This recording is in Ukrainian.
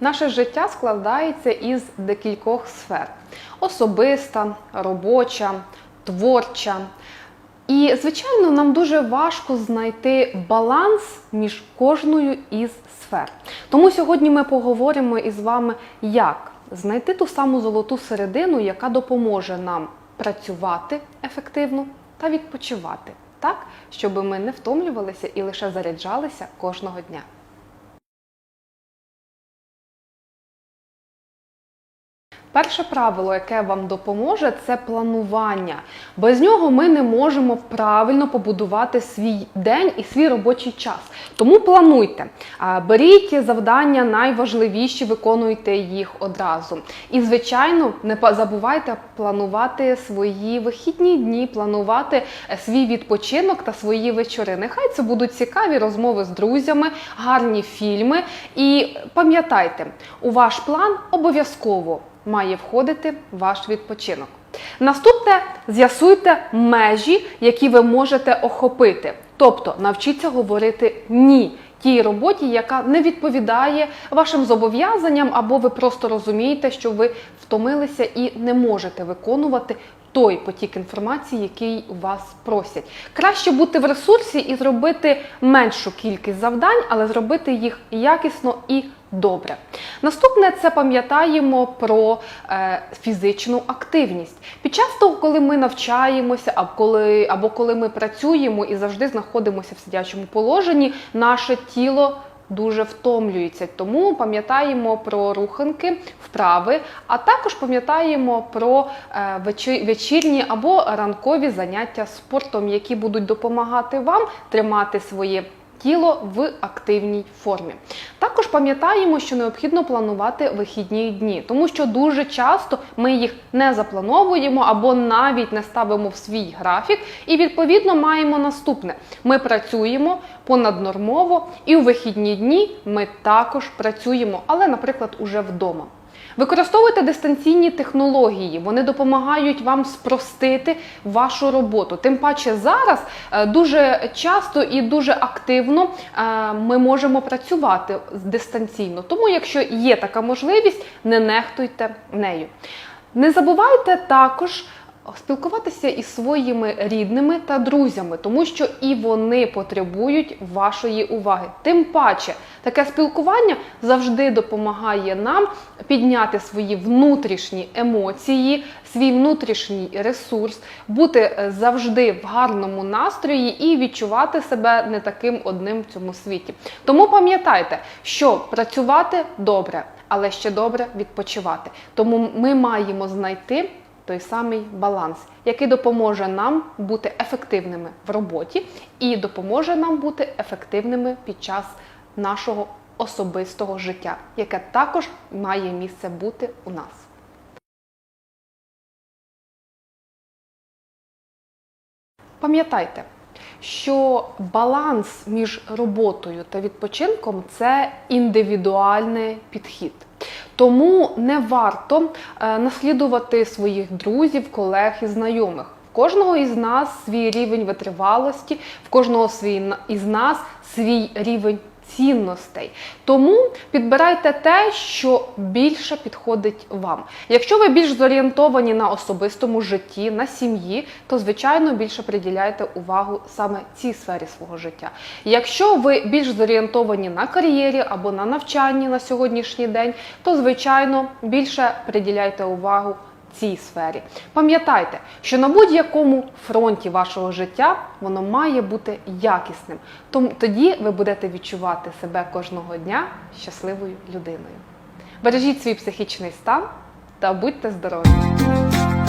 Наше життя складається із декількох сфер: особиста, робоча, творча. І, звичайно, нам дуже важко знайти баланс між кожною із сфер. Тому сьогодні ми поговоримо із вами, як знайти ту саму золоту середину, яка допоможе нам працювати ефективно та відпочивати, так, щоб ми не втомлювалися і лише заряджалися кожного дня. Перше правило, яке вам допоможе, це планування. Без нього ми не можемо правильно побудувати свій день і свій робочий час. Тому плануйте, беріть завдання найважливіші, виконуйте їх одразу. І, звичайно, не забувайте планувати свої вихідні дні, планувати е, свій відпочинок та свої вечори. Нехай це будуть цікаві розмови з друзями, гарні фільми. І пам'ятайте, у ваш план обов'язково має входити ваш відпочинок. Наступне з'ясуйте межі, які ви можете охопити. Тобто навчіться говорити ні тій роботі, яка не відповідає вашим зобов'язанням, або ви просто розумієте, що ви втомилися і не можете виконувати той потік інформації, який вас просять. Краще бути в ресурсі і зробити меншу кількість завдань, але зробити їх якісно і добре. Наступне це пам'ятаємо про е, фізичну активність. Під час того, коли ми навчаємося, або коли, або коли ми працюємо і завжди знаходимося в сидячому положенні, наше тіло дуже втомлюється. Тому пам'ятаємо про руханки, вправи, а також пам'ятаємо про е, вечірні або ранкові заняття спортом, які будуть допомагати вам тримати своє тіло в активній формі. Також пам'ятаємо, що необхідно планувати вихідні дні, тому що дуже часто ми їх не заплановуємо або навіть не ставимо в свій графік, і відповідно маємо наступне: ми працюємо понаднормово, і у вихідні дні ми також працюємо, але, наприклад, уже вдома. Використовуйте дистанційні технології, вони допомагають вам спростити вашу роботу. Тим паче зараз е, дуже часто і дуже активно е, ми можемо працювати дистанційно. Тому, якщо є така можливість, не нехтуйте нею. Не забувайте також спілкуватися із своїми рідними та друзями, тому що і вони потребують вашої уваги. Тим паче, таке спілкування завжди допомагає нам підняти свої внутрішні емоції, свій внутрішній ресурс, бути е, завжди в гарному настрої і відчувати себе не таким одним в цьому світі. Тому пам'ятайте, що працювати добре, але ще добре відпочивати. Тому ми маємо знайти той самий баланс, який допоможе нам бути ефективними в роботі і допоможе нам бути ефективними під час нашого особистого життя, яке також має місце бути у нас. Пам'ятайте, що баланс між роботою та відпочинком це індивідуальний підхід. Тому не варто е, наслідувати своїх друзів, колег і знайомих. В кожного із нас свій рівень витривалості, в кожного свій із нас свій рівень цінностей. Тому підбирайте те, що більше підходить вам. Якщо ви більш зорієнтовані на особистому житті, на сім'ї, то звичайно більше приділяйте увагу саме цій сфері свого життя. Якщо ви більш зорієнтовані на кар'єрі або на навчанні на сьогоднішній день, то звичайно більше приділяйте увагу цій сфері. Пам'ятайте, що на будь-якому фронті вашого життя воно має бути якісним. Тому тоді ви будете відчувати себе кожного дня щасливою людиною. Бережіть свій психічний стан та будьте здорові!